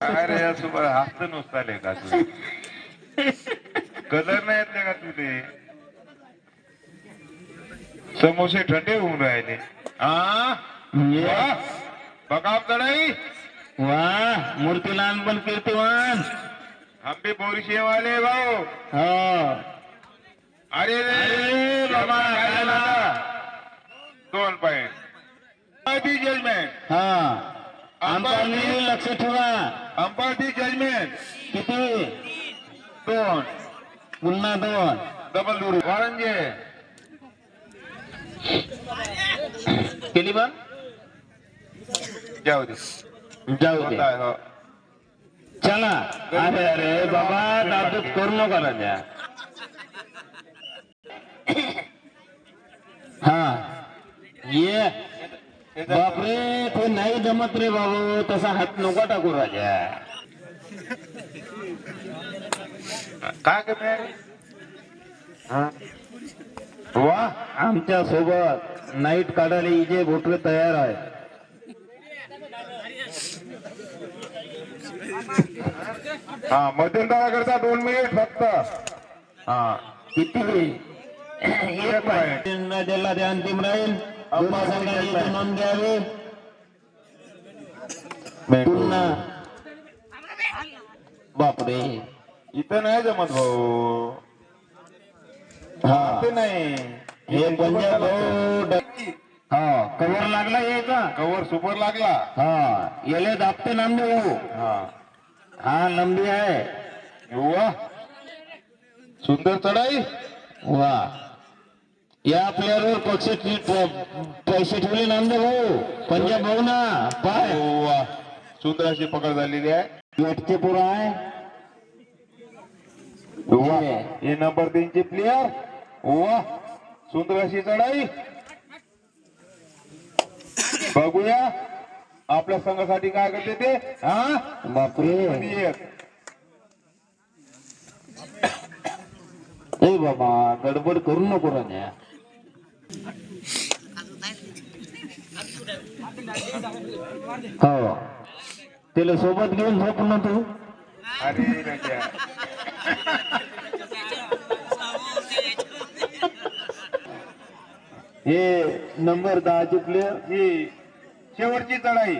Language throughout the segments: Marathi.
काय रे सुपर हस्त नुसताले का तू कलर नाही येतले का तुले? समोसे थंडे होऊन राहिले. हा बघा चढाई वा मूर्तीलान पण कीर्तिवान आंबे बोरीशे वाले भाऊ. हो. अरे रे अरे बाबा? दोन पॉइंट जजमेंट हा. आमचा नेहमी लक्ष ठेवा. अंपाटी जजमेंट. किती? दोन. पुन्हा दोन. डबल दुरू वारंजे. केली बा? जाऊ दे. जाऊ दे. है. चला. अरे अरे बाबा दादूत करू नका राजा. हा. बापरे ते नाही जमत रे बाबू तसा हात नको टाकू राजा. काय? वा आमच्यासोबत नाईट काढायला इजे भोटवे तयार आहे. हा मध्यंतरा करता दोन मिनिट फक्त. हा किती? ते अंतिम राहील. नोंद घ्यावी पुन्हा बापरे इथं नाही जमत भाऊ हा ते नाही हे पंजाब हा कवर लागला हे का कवर सुपर लागला हा येले दाबते नामदे भाऊ हा हा लंबी आहे सुंदर चढाई वा या प्लेअरवर पक्ष पैसे ठेवले नामदे भाऊ. पंजाब भाऊ ना पाय. वा. सुंदर अशी पकड झालेली आहे. गेटचे पुरा आहे. हे. नंबर तीन चे प्लेयर वा. सुंदर अशी चढाई. बघूया. आपल्या संघासाठी काय करते ते? हा? बापरे. बाबा गडबड करू नको राजा हो. त्याला सोबत घेऊन झोप ना तू. हे नंबर दहाचे प्लेअर ही शेवटची चढाई.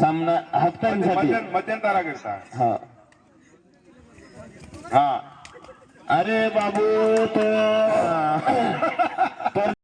सामना हप्त्यांसाठी. मध्यं- मध्यंतरा करता हा. हा. अरे बाबू तो por